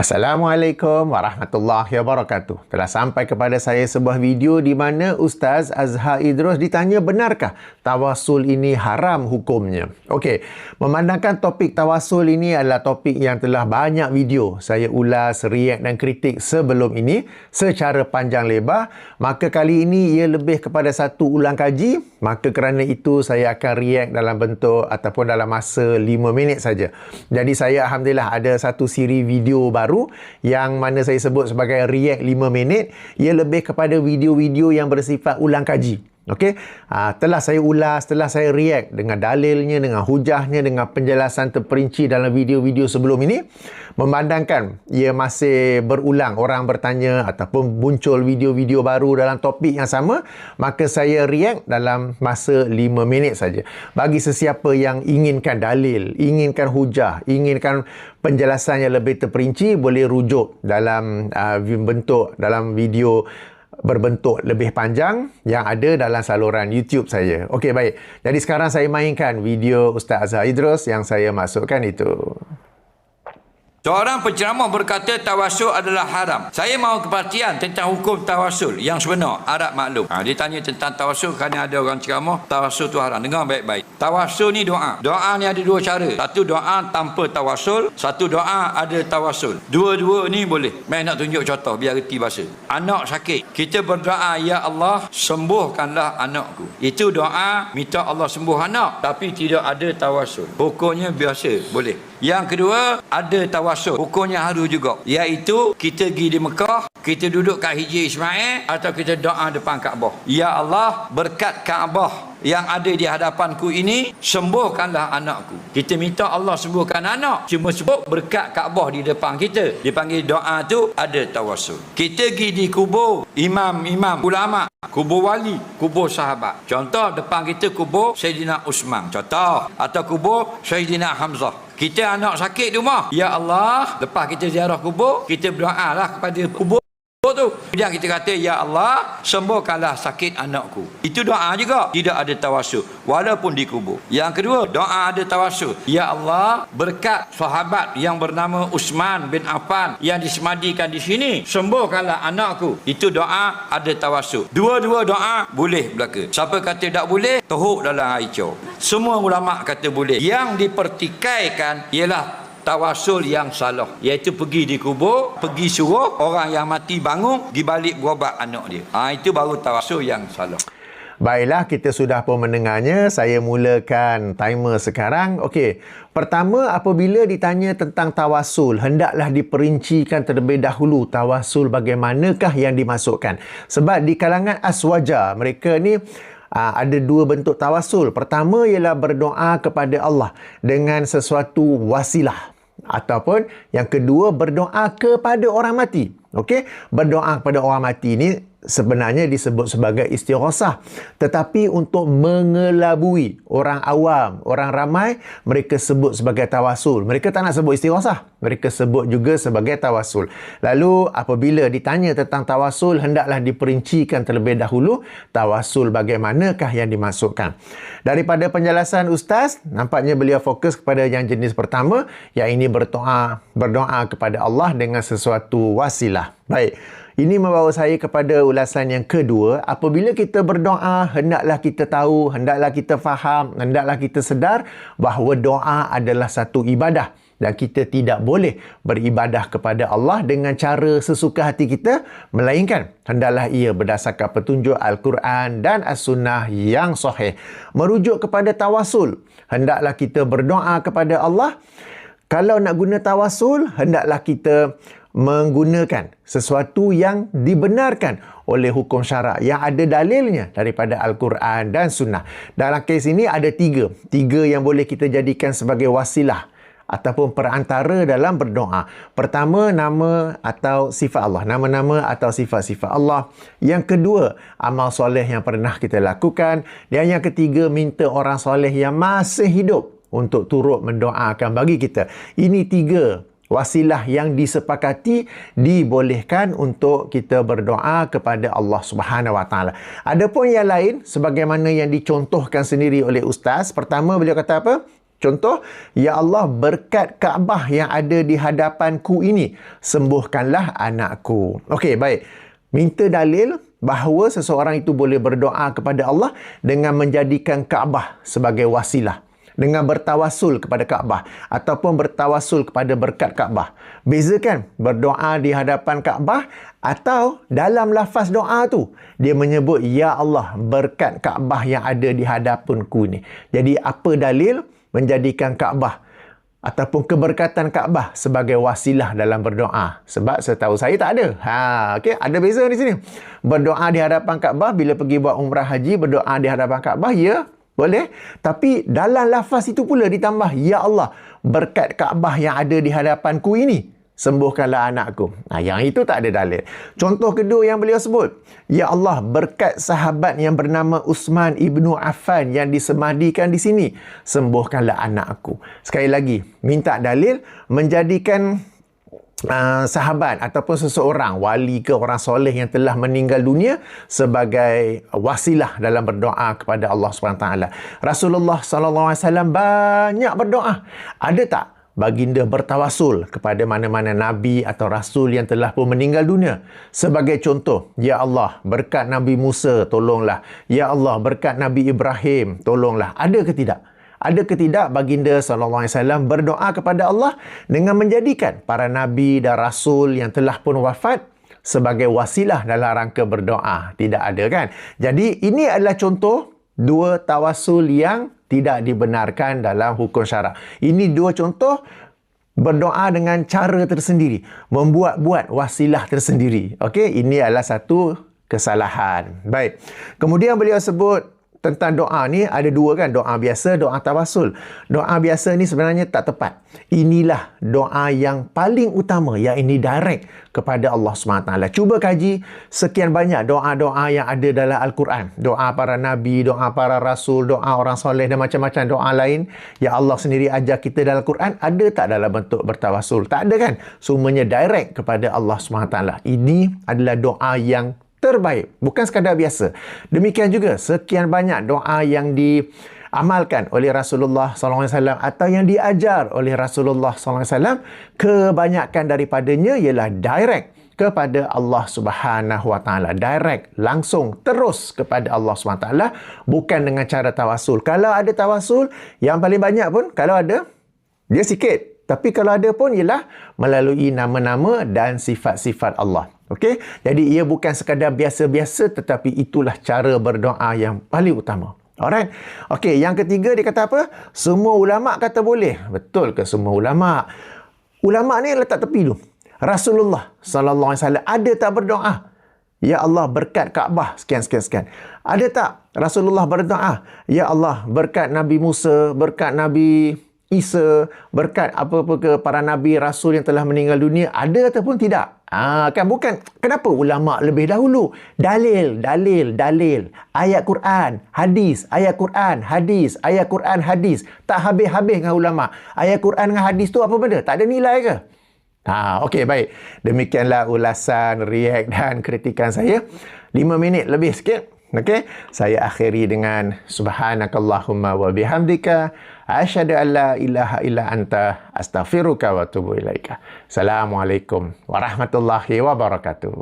Assalamualaikum warahmatullahi wabarakatuh. Telah sampai kepada saya sebuah video di mana Ustaz Azhar Idrus ditanya benarkah tawasul ini haram hukumnya. Okey, memandangkan topik tawasul ini adalah topik yang telah banyak video saya ulas, react dan kritik sebelum ini secara panjang lebar, maka kali ini ia lebih kepada satu ulang kaji, maka kerana itu saya akan react dalam bentuk ataupun dalam masa 5 minit saja. Jadi saya alhamdulillah ada satu siri video baru baru yang mana saya sebut sebagai React 5 minit ia lebih kepada video-video yang bersifat ulang kaji Okey, ha, telah saya ulas, telah saya react dengan dalilnya, dengan hujahnya, dengan penjelasan terperinci dalam video-video sebelum ini. Memandangkan ia masih berulang, orang bertanya ataupun muncul video-video baru dalam topik yang sama, maka saya react dalam masa 5 minit saja. Bagi sesiapa yang inginkan dalil, inginkan hujah, inginkan penjelasan yang lebih terperinci, boleh rujuk dalam uh, bentuk, dalam video berbentuk lebih panjang yang ada dalam saluran YouTube saya. Okey, baik. Jadi sekarang saya mainkan video Ustaz Azhar Idrus yang saya masukkan itu. Seorang penceramah berkata tawasul adalah haram. Saya mahu kepastian tentang hukum tawasul yang sebenar, Arab maklum. Ha, dia tanya tentang tawasul kerana ada orang ceramah, tawasul tu haram. Dengar baik-baik. Tawasul ni doa. Doa ni ada dua cara. Satu doa tanpa tawasul, satu doa ada tawasul. Dua-dua ni boleh. Mai nak tunjuk contoh biar reti bahasa. Anak sakit. Kita berdoa, Ya Allah, sembuhkanlah anakku. Itu doa minta Allah sembuh anak. Tapi tidak ada tawasul. Hukumnya biasa. Boleh. Yang kedua, ada tawasul. Hukumnya harus juga. Iaitu, kita pergi di Mekah, kita duduk kat Hijri Ismail, atau kita doa depan Kaabah. Ya Allah, berkat Kaabah yang ada di hadapanku ini, sembuhkanlah anakku. Kita minta Allah sembuhkan anak. Cuma sebut berkat Kaabah di depan kita. Dipanggil doa tu, ada tawasul. Kita pergi di kubur imam-imam ulama' kubur wali, kubur sahabat. Contoh depan kita kubur Sayyidina Usman. Contoh atau kubur Sayyidina Hamzah. Kita anak sakit di rumah. Ya Allah, lepas kita ziarah kubur, kita berdoa lah kepada kubur. Kemudian kita kata, Ya Allah, sembuhkanlah sakit anakku. Itu doa juga. Tidak ada tawasul. Walaupun dikubur. Yang kedua, doa ada tawasul. Ya Allah, berkat sahabat yang bernama Usman bin Affan yang disemadikan di sini, sembuhkanlah anakku. Itu doa ada tawasul. Dua-dua doa boleh belaka. Siapa kata tak boleh, teruk dalam air Semua ulama kata boleh. Yang dipertikaikan ialah tawasul yang salah iaitu pergi di kubur pergi suruh orang yang mati bangun di balik berobat anak dia ha, itu baru tawasul yang salah Baiklah, kita sudah pun mendengarnya. Saya mulakan timer sekarang. Okey, pertama apabila ditanya tentang tawasul, hendaklah diperincikan terlebih dahulu tawasul bagaimanakah yang dimasukkan. Sebab di kalangan aswaja, mereka ni ada dua bentuk tawasul. Pertama ialah berdoa kepada Allah dengan sesuatu wasilah ataupun yang kedua berdoa kepada orang mati. Okey, berdoa kepada orang mati ni sebenarnya disebut sebagai istighosah. Tetapi untuk mengelabui orang awam orang ramai mereka sebut sebagai tawasul. Mereka tak nak sebut istighosah mereka sebut juga sebagai tawasul. Lalu apabila ditanya tentang tawasul hendaklah diperincikan terlebih dahulu tawasul bagaimanakah yang dimasukkan daripada penjelasan ustaz nampaknya beliau fokus kepada yang jenis pertama yang ini berdoa berdoa kepada Allah dengan sesuatu wasilah. Baik ini membawa saya kepada ulasan yang kedua. Apabila kita berdoa, hendaklah kita tahu, hendaklah kita faham, hendaklah kita sedar bahawa doa adalah satu ibadah. Dan kita tidak boleh beribadah kepada Allah dengan cara sesuka hati kita. Melainkan, hendaklah ia berdasarkan petunjuk Al-Quran dan As-Sunnah yang sahih. Merujuk kepada tawasul. Hendaklah kita berdoa kepada Allah. Kalau nak guna tawasul, hendaklah kita menggunakan sesuatu yang dibenarkan oleh hukum syarak yang ada dalilnya daripada Al-Quran dan Sunnah. Dalam kes ini ada tiga. Tiga yang boleh kita jadikan sebagai wasilah ataupun perantara dalam berdoa. Pertama, nama atau sifat Allah. Nama-nama atau sifat-sifat Allah. Yang kedua, amal soleh yang pernah kita lakukan. Dan yang ketiga, minta orang soleh yang masih hidup untuk turut mendoakan bagi kita. Ini tiga wasilah yang disepakati dibolehkan untuk kita berdoa kepada Allah Subhanahu Wa Taala. Adapun yang lain sebagaimana yang dicontohkan sendiri oleh ustaz, pertama beliau kata apa? Contoh, Ya Allah berkat Kaabah yang ada di hadapanku ini, sembuhkanlah anakku. Okey, baik. Minta dalil bahawa seseorang itu boleh berdoa kepada Allah dengan menjadikan Kaabah sebagai wasilah dengan bertawasul kepada Kaabah ataupun bertawasul kepada berkat Kaabah. Bezakan berdoa di hadapan Kaabah atau dalam lafaz doa tu dia menyebut ya Allah berkat Kaabah yang ada di hadapanku ni. Jadi apa dalil menjadikan Kaabah ataupun keberkatan Kaabah sebagai wasilah dalam berdoa. Sebab setahu saya tak ada. Ha, okey, ada beza di sini. Berdoa di hadapan Kaabah bila pergi buat umrah haji, berdoa di hadapan Kaabah ya, boleh. Tapi dalam lafaz itu pula ditambah ya Allah, berkat Kaabah yang ada di hadapanku ini sembuhkanlah anakku. Nah, yang itu tak ada dalil. Contoh kedua yang beliau sebut, Ya Allah, berkat sahabat yang bernama Usman ibnu Affan yang disemadikan di sini, sembuhkanlah anakku. Sekali lagi, minta dalil menjadikan Uh, sahabat ataupun seseorang wali ke orang soleh yang telah meninggal dunia sebagai wasilah dalam berdoa kepada Allah SWT. Rasulullah SAW banyak berdoa. Ada tak baginda bertawasul kepada mana-mana nabi atau rasul yang telah pun meninggal dunia sebagai contoh ya Allah berkat nabi Musa tolonglah ya Allah berkat nabi Ibrahim tolonglah ada ke tidak ada ke tidak baginda sallallahu alaihi wasallam berdoa kepada Allah dengan menjadikan para nabi dan rasul yang telah pun wafat sebagai wasilah dalam rangka berdoa tidak ada kan jadi ini adalah contoh dua tawasul yang tidak dibenarkan dalam hukum syarak. Ini dua contoh berdoa dengan cara tersendiri, membuat-buat wasilah tersendiri. Okey, ini adalah satu kesalahan. Baik. Kemudian beliau sebut tentang doa ni ada dua kan doa biasa doa tawasul doa biasa ni sebenarnya tak tepat. Inilah doa yang paling utama yang ini direct kepada Allah SWT cuba kaji sekian banyak doa-doa yang ada dalam Al-Quran. Doa para nabi doa para rasul doa orang soleh dan macam-macam doa lain yang Allah sendiri ajar kita dalam Al-Quran ada tak dalam bentuk bertawasul tak ada kan? Semuanya direct kepada Allah SWT ini adalah doa yang terbaik. Bukan sekadar biasa. Demikian juga sekian banyak doa yang diamalkan oleh Rasulullah SAW atau yang diajar oleh Rasulullah SAW. Kebanyakan daripadanya ialah direct kepada Allah Subhanahu Wa Taala direct langsung terus kepada Allah Subhanahu Wa Taala bukan dengan cara tawasul kalau ada tawasul yang paling banyak pun kalau ada dia sikit tapi kalau ada pun ialah melalui nama-nama dan sifat-sifat Allah Okey? Jadi ia bukan sekadar biasa-biasa tetapi itulah cara berdoa yang paling utama. Alright. Okey, yang ketiga dia kata apa? Semua ulama kata boleh. Betul ke semua ulama? Ulama ni letak tepi dulu. Rasulullah sallallahu alaihi wasallam ada tak berdoa? Ya Allah berkat Kaabah sekian sekian sekian. Ada tak Rasulullah berdoa? Ya Allah berkat Nabi Musa, berkat Nabi Isa berkat apa-apa ke para nabi rasul yang telah meninggal dunia ada ataupun tidak ah kan bukan kenapa ulama lebih dahulu dalil dalil dalil ayat Quran hadis ayat Quran hadis ayat Quran hadis tak habis-habis dengan ulama ayat Quran dengan hadis tu apa benda tak ada nilai ke Ha, okey baik. Demikianlah ulasan, react dan kritikan saya. 5 minit lebih sikit. Okey. Saya akhiri dengan subhanakallahumma wa bihamdika Asyhadu an la ilaha illa anta astaghfiruka wa atubu ilaika. Assalamualaikum warahmatullahi wabarakatuh.